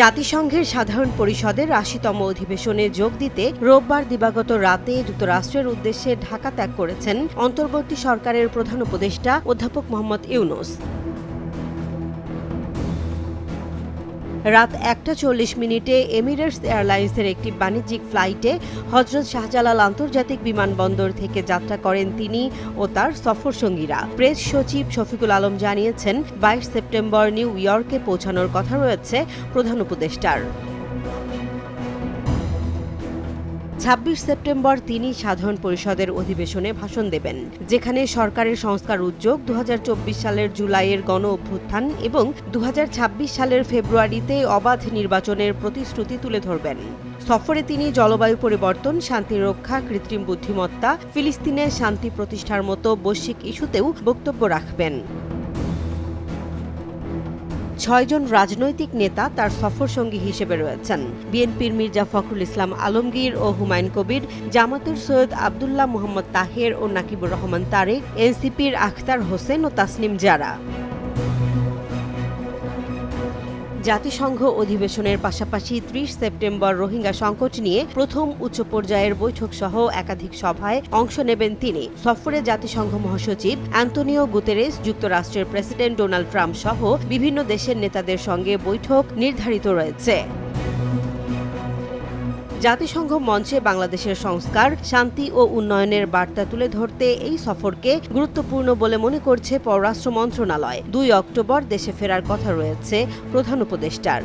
জাতিসংঘের সাধারণ পরিষদের আশিতম অধিবেশনে যোগ দিতে রোববার দিবাগত রাতে যুক্তরাষ্ট্রের উদ্দেশ্যে ঢাকা ত্যাগ করেছেন অন্তর্বর্তী সরকারের প্রধান উপদেষ্টা অধ্যাপক মোহাম্মদ ইউনুস। রাত একটা চল্লিশ মিনিটে এমিরেটস এয়ারলাইন্সের একটি বাণিজ্যিক ফ্লাইটে হজরত শাহজালাল আন্তর্জাতিক বিমানবন্দর থেকে যাত্রা করেন তিনি ও তার সফরসঙ্গীরা। প্রেস সচিব শফিকুল আলম জানিয়েছেন, বাইশ সেপ্টেম্বর নিউ ইয়র্কে পৌঁছানোর কথা রয়েছে প্রধান উপদেষ্টার। ছাব্বিশ সেপ্টেম্বর তিনি সাধারণ পরিষদের অধিবেশনে ভাষণ দেবেন, যেখানে সরকারের সংস্কার উদ্যোগ দু হাজার চব্বিশ সালের জুলাইয়ের গণ অভ্যুত্থান এবং দু হাজার ছাব্বিশ সালের ফেব্রুয়ারিতে অবাধ নির্বাচনের প্রতিশ্রুতি তুলে ধরবেন। সফরে তিনি জলবায়ু পরিবর্তন, শান্তি রক্ষা, কৃত্রিম বুদ্ধিমত্তা, ফিলিস্তিনের শান্তি প্রতিষ্ঠার মতো বৈশ্বিক ইস্যুতেও বক্তব্য রাখবেন। ছয়জন রাজনৈতিক নেতা তার সফর সঙ্গী হিসেবে রয়েছেন। বিএনপির মির্জা ফখরুল ইসলাম আলমগীর ও হুমায়ুন কবির, জামাতের সৈয়দ আবদুল্লাহ মোহাম্মদ তাহের ও নাকিবুর রহমান তারেক, এনসিপির আখতার হোসেন ও তাসনিম জারা। জাতিসংঘ অধিবেশনের পাশাপাশি ত্রিশ সেপ্টেম্বর রোহিঙ্গা সংকট নিয়ে প্রথম উচ্চ পর্যায়ের বৈঠক সহ একাধিক সভায় অংশ নেবেন তিনি। সফরে জাতিসংঘ মহাসচিব অ্যান্টনিও গুতেরেস, যুক্তরাষ্ট্রের প্রেসিডেন্ট ডোনাল্ড ট্রাম্প সহ বিভিন্ন দেশের নেতাদের সঙ্গে বৈঠক নির্ধারিত রয়েছে। জাতিসংঘ মঞ্চে বাংলাদেশের সংস্কার, শান্তি ও উন্নয়নের বার্তা তুলে ধরতে এই সফরকে গুরুত্বপূর্ণ বলে মনে করছে পররাষ্ট্র মন্ত্রণালয়। দুই অক্টোবর দেশে ফেরার কথা রয়েছে প্রধান উপদেষ্টার।